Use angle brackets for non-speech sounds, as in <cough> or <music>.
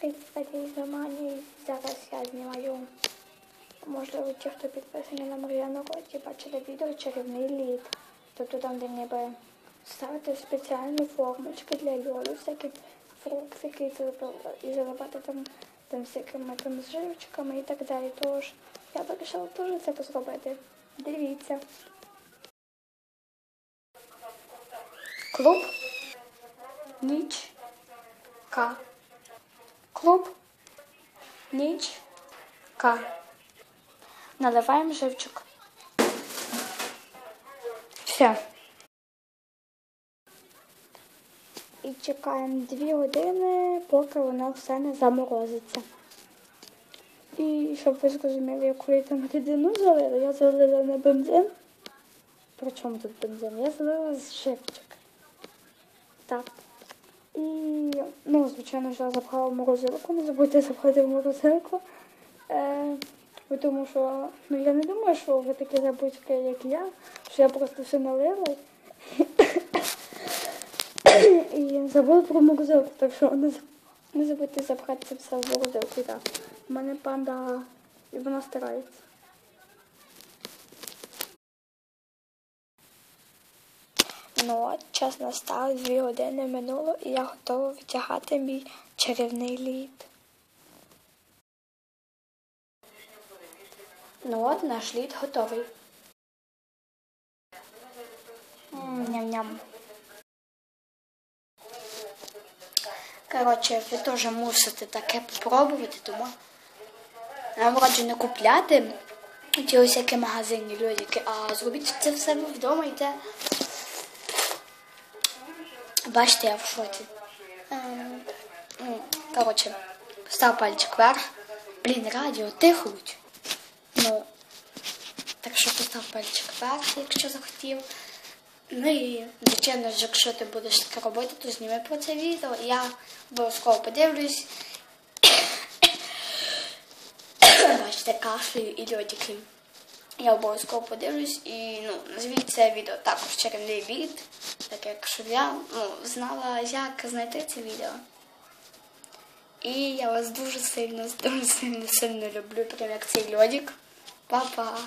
Привіт, з Романі. Зараз я знімаю. Можливо, ті, хто підписані на Мар'яну Роті, бачили відео чарівний лід. Тобто там, де ніби ставити спеціальні формочки для льоду, всякі фруктики і заливати там, там всякими там зживчиками і так далі. Тож я вирішила теж це зробити. Дивіться. Клуб. Ніч. К. Клуб. Ніч. К. Наливаємо живчик. Все. І чекаємо дві години, поки воно все не заморозиться. І щоб ви зрозуміли, яку я там рідину залила, я залила на бензин. При чому тут бензин? Я залила з живчик. Так. Ну, звичайно, я запхала в морозилку. Не забудьте запхати в морозилку. Е, тому що, ну я не думаю, що ви такі забудьки, як я, що я просто все налила. І забула про морозилку, так що не, не забудьте запхати це все в морозилку. У мене панда, і вона старається. Ну час настав, дві години минуло, і я готова витягати мій чарівний лід. Ну от, наш лід готовий. Ням-ням. Коротше, ви теж мусите таке попробувати, тому нам раджу не купляти ті ось які магазинні льодики, а зробіть це в себе вдома те. Бачите, я в шоці. Ем, Коротше, став пальчик вверх. Блін, радіо тихуть. Ну, так що постав пальчик вверх, якщо захотів. Ну і, звичайно ж, якщо ти будеш таке робити, то зніми про це відео. Я обов'язково подивлюсь. <coughs> Бачите, кашлею і льодики. Я обов'язково подивлюсь і ну, назвіть це відео також чарівний лід, так як щоб я ну, знала, як знайти це відео. І я вас дуже сильно, <laughs> дуже сильно, сильно люблю, прям як цей льодик. Па-па!